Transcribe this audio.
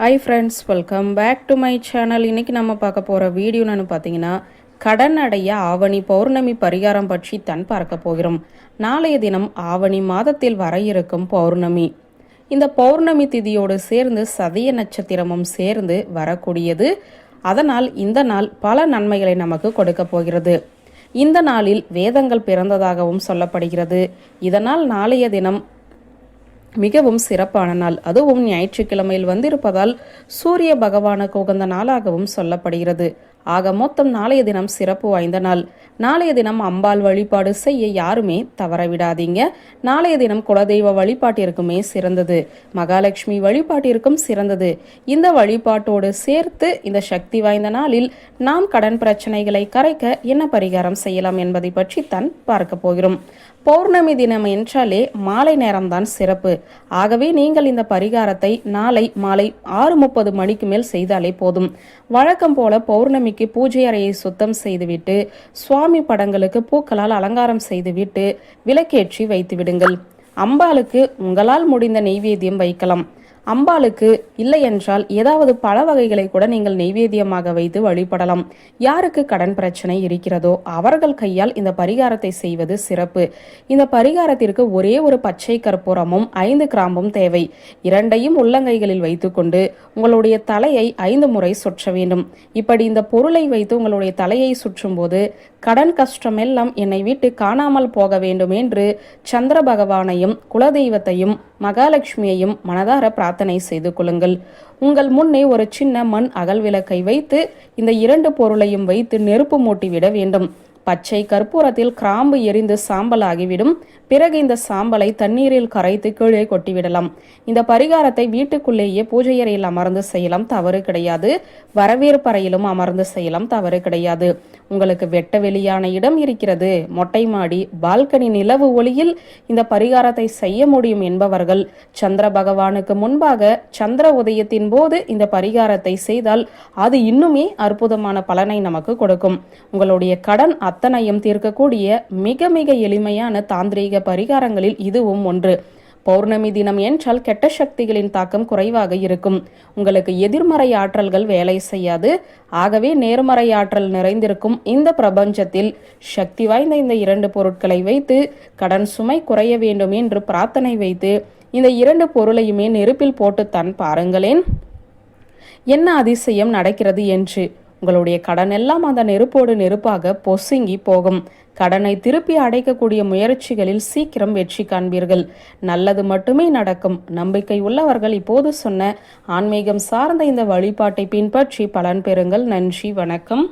Hi friends welcome back to my channel இன்னைக்கு நம்ம பார்க்க போகிற வீடியோன்னு பார்த்தீங்கன்னா கடன் அடைய ஆவணி பௌர்ணமி பரிகாரம் பற்றி தான் பார்க்க போகிறோம். நாளைய தினம் ஆவணி மாதத்தில் வர இருக்கும் பௌர்ணமி. இந்த பௌர்ணமி திதியோடு சேர்ந்து சதய நட்சத்திரமும் சேர்ந்து வரக்கூடியது. அதனால் இந்த நாள் பல நன்மைகளை நமக்கு கொடுக்க போகிறது. இந்த நாளில் வேதங்கள் பிறந்ததாகவும் சொல்லப்படுகிறது. இதனால் நாளைய தினம் மிகவும் சிறப்பான நாள். அதுவும் ஞாயிற்றுக்கிழமையில் வந்திருப்பதால் சூரிய பகவானுக்கு உகந்த நாளாகவும் சொல்லப்படுகிறது. ஆக மொத்தம் நாளைய தினம் சிறப்பு வாய்ந்த நாள். நாளைய தினம் அம்பாள் வழிபாடு செய்ய யாருமே தவற விடாதீங்க நாளைய தினம் குலதெய்வ வழிபாட்டிற்குமே சிறந்தது. மகாலட்சுமி வழிபாட்டிற்கும் சிறந்தது. இந்த வழிபாட்டோடு சேர்த்து இந்த சக்தி வாய்ந்த நாளில் நாம் கடன் பிரச்சனைகளை கரைக்க என்ன பரிகாரம் செய்யலாம் என்பதை பற்றி தான் பார்க்க போகிறோம். பௌர்ணமி தினம் என்றாலே மாலை நேரம்தான் சிறப்பு. ஆகவே நீங்கள் இந்த பரிகாரத்தை நாளை மாலை ஆறு முப்பது மணிக்கு மேல் செய்தாலே போதும். வழக்கம் போல பௌர்ணமிக்கு பூஜை அறையை சுத்தம் செய்துவிட்டு சுவாமி படங்களுக்கு பூக்களால் அலங்காரம் செய்துவிட்டு விளக்கேற்றி வைத்து விடுங்கள் அம்பாளுக்கு உங்களால் முடிந்த நெய்வேத்தியம் வைக்கலாம். அம்பாளுக்கு இல்லை என்றால் ஏதாவது பல வகைகளை கூட நீங்கள் நெய்வேத்தியமாக வைத்து வழிபடலாம். யாருக்கு கடன் பிரச்சனை இருக்கிறதோ அவர்கள் கையால் இந்த பரிகாரத்தை செய்வது சிறப்பு. இந்த பரிகாரத்திற்கு ஒரே ஒரு பச்சை கற்பூரமும் ஐந்து கிராம்பும் தேவை. இரண்டையும் உள்ளங்கைகளில் வைத்துக்கொண்டு உங்களுடைய தலையை ஐந்து முறை சுற்ற வேண்டும். இப்படி இந்த பொருளை வைத்து உங்களுடைய தலையை சுற்றும் போது கடன் கஷ்டமெல்லாம் என்னை விட்டு காணாமல் போக வேண்டும் என்று சந்திர பகவானையும் குலதெய்வத்தையும் மகாலட்சுமியையும் மனதார பிரார்த்தனை செய்து கொள்ளுங்கள். உங்கள் முன்னே ஒரு சின்ன மண் அகல் விளக்கை வைத்து இந்த இரண்டு பொருளையும் வைத்து நெருப்பு மூட்டிவிட வேண்டும். பச்சை கற்பூரத்தில் கிராம்பு எரிந்து சாம்பல் ஆகிவிடும் பிறகு இந்த சாம்பலை தண்ணீரில் கரைத்து கீழே கொட்டிவிடலாம். இந்த பரிகாரத்தை வீட்டுக்குள்ளேயே பூஜை அறையில் அமர்ந்து செய்யலாம். தவறு கிடையாது. வரவேற்பறையிலும் அமர்ந்து செய்யலாம். தவறு கிடையாது. உங்களுக்கு வெட்ட வெளியான இடம் இருக்கிறது. மொட்டை மாடி பால்கனி நிலவு ஒளியில் இந்த பரிகாரத்தை செய்ய முடியும் என்பவர்கள் சந்திர பகவானுக்கு முன்பாக சந்திர உதயத்தின் போது இந்த பரிகாரத்தை செய்தால் அது இன்னுமே அற்புதமான பலனை நமக்கு கொடுக்கும். உங்களுடைய கடன் அத்தனையும் தீர்க்கக்கூடிய மிக மிக எளிமையான தாந்திரீக பரிகாரங்களில் இதுவும் ஒன்று. பௌர்ணமி தினம் என்றால் கெட்ட சக்திகளின் தாக்கம் குறைவாக இருக்கும். உங்களுக்கு எதிர்மறை ஆற்றல்கள் வேலை செய்யாது. ஆகவே நேர்மறை ஆற்றல் நிறைந்திருக்கும் இந்த பிரபஞ்சத்தில் சக்தி வாய்ந்த இந்த இரண்டு பொருட்களை வைத்து கடன் சுமை குறைய வேண்டும் என்று பிரார்த்தனை வைத்து இந்த இரண்டு பொருளையுமே நெருப்பில் போட்டுத்தான் பாருங்களேன். என்ன அதிசயம் நடக்கிறது என்று? உங்களுடைய கடன் எல்லாம் அந்த நெருப்போடு நெருப்பாக பொசுங்கி போகும். கடனை திருப்பி அடைக்கக்கூடிய முயற்சிகளில் சீக்கிரம் வெற்றி காண்பீர்கள். நல்லது மட்டுமே நடக்கும். நம்பிக்கை உள்ளவர்கள் இப்போது சொன்ன ஆன்மீகம் சார்ந்த இந்த வழிபாட்டை பின்பற்றி பலன் பெறுங்கள். நன்றி வணக்கம்.